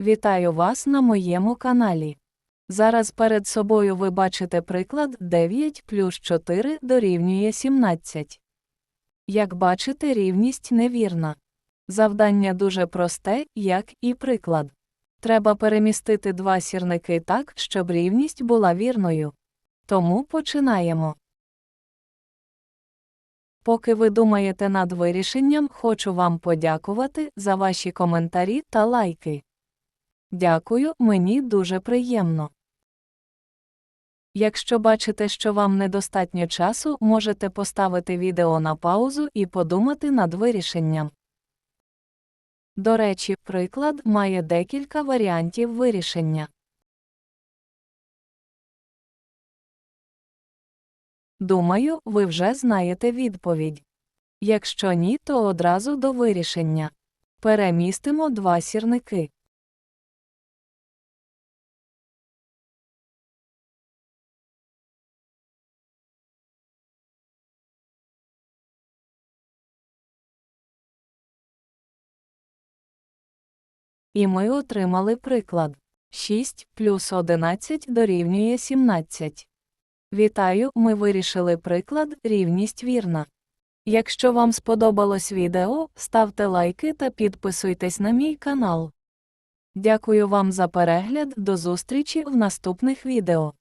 Вітаю вас на моєму каналі. Зараз перед собою ви бачите приклад 9 плюс 4 дорівнює 17. Як бачите, рівність невірна. Завдання дуже просте, як і приклад. Треба перемістити два сірники так, щоб рівність була вірною. Тому починаємо. Поки ви думаєте над вирішенням, хочу вам подякувати за ваші коментарі та лайки. Дякую, мені дуже приємно. Якщо бачите, що вам недостатньо часу, можете поставити відео на паузу і подумати над вирішенням. До речі, приклад має декілька варіантів вирішення. Думаю, ви вже знаєте відповідь. Якщо ні, то одразу до вирішення. Перемістимо два сірники. І ми отримали приклад. 6 плюс 11 дорівнює 17. Вітаю, ми вирішили приклад рівність вірна. Якщо вам сподобалось відео, ставте лайки та підписуйтесь на мій канал. Дякую вам за перегляд, до зустрічі в наступних відео.